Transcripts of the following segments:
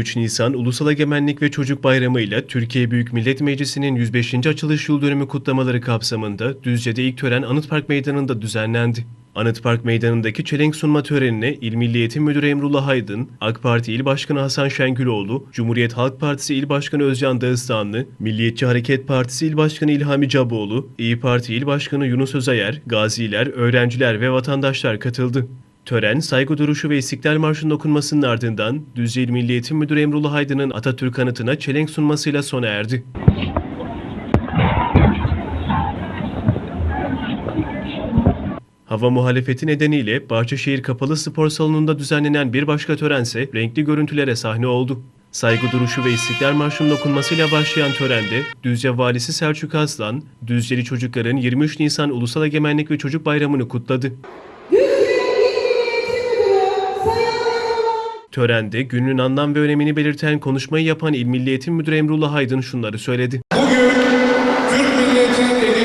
23 Nisan Ulusal Egemenlik ve Çocuk Bayramı ile Türkiye Büyük Millet Meclisi'nin 105. açılış yıl dönümü kutlamaları kapsamında Düzce'de ilk tören Anıtpark Meydanı'nda düzenlendi. Anıtpark Meydanı'ndaki çelenk sunma törenine İl Milli Eğitim Müdürü Emrullah Aydın, AK Parti İl Başkanı Hasan Şengüloğlu, Cumhuriyet Halk Partisi İl Başkanı Özcan Dağıstanlı, Milliyetçi Hareket Partisi İl Başkanı İlhami Caboğlu, İyi Parti İl Başkanı Yunus Özayer, gaziler, öğrenciler ve vatandaşlar katıldı. Tören, saygı duruşu ve İstiklal Marşı'nın okunmasının ardından Düzce İl Milli Eğitim Müdürü Emrullah Aydın'ın Atatürk anıtına çelenk sunmasıyla sona erdi. Hava muhalefeti nedeniyle Bahçeşehir Kapalı Spor Salonu'nda düzenlenen bir başka törense renkli görüntülere sahne oldu. Saygı duruşu ve İstiklal Marşı'nın okunmasıyla başlayan törende Düzce Valisi Selçuk Aslan, Düzceli çocukların 23 Nisan Ulusal Egemenlik ve Çocuk Bayramı'nı kutladı. Törende günün anlam ve önemini belirten konuşmayı yapan İl Milli Eğitim Müdürü Emrullah Aydın şunları söyledi. Bugün Türk milletinin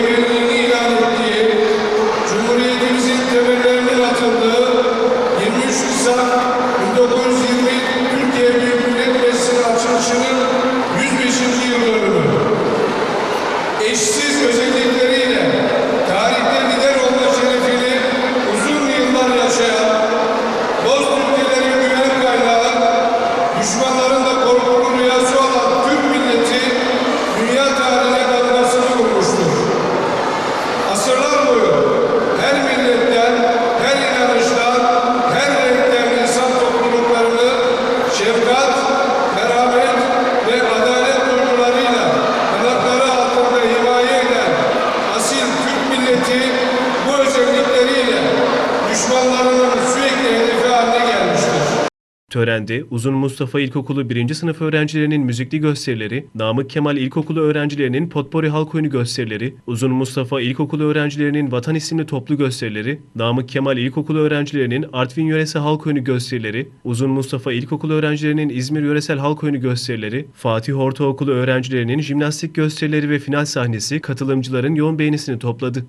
Törende Uzun Mustafa İlkokulu 1. sınıf öğrencilerinin müzikli gösterileri, Namık Kemal İlkokulu öğrencilerinin potpori halk oyunu gösterileri, Uzun Mustafa İlkokulu öğrencilerinin Vatan isimli toplu gösterileri, Namık Kemal İlkokulu öğrencilerinin Artvin yöresi halk oyunu gösterileri, Uzun Mustafa İlkokulu öğrencilerinin İzmir yöresel halk oyunu gösterileri, Fatih Ortaokulu öğrencilerinin jimnastik gösterileri ve final sahnesi katılımcıların yoğun beğenisini topladı.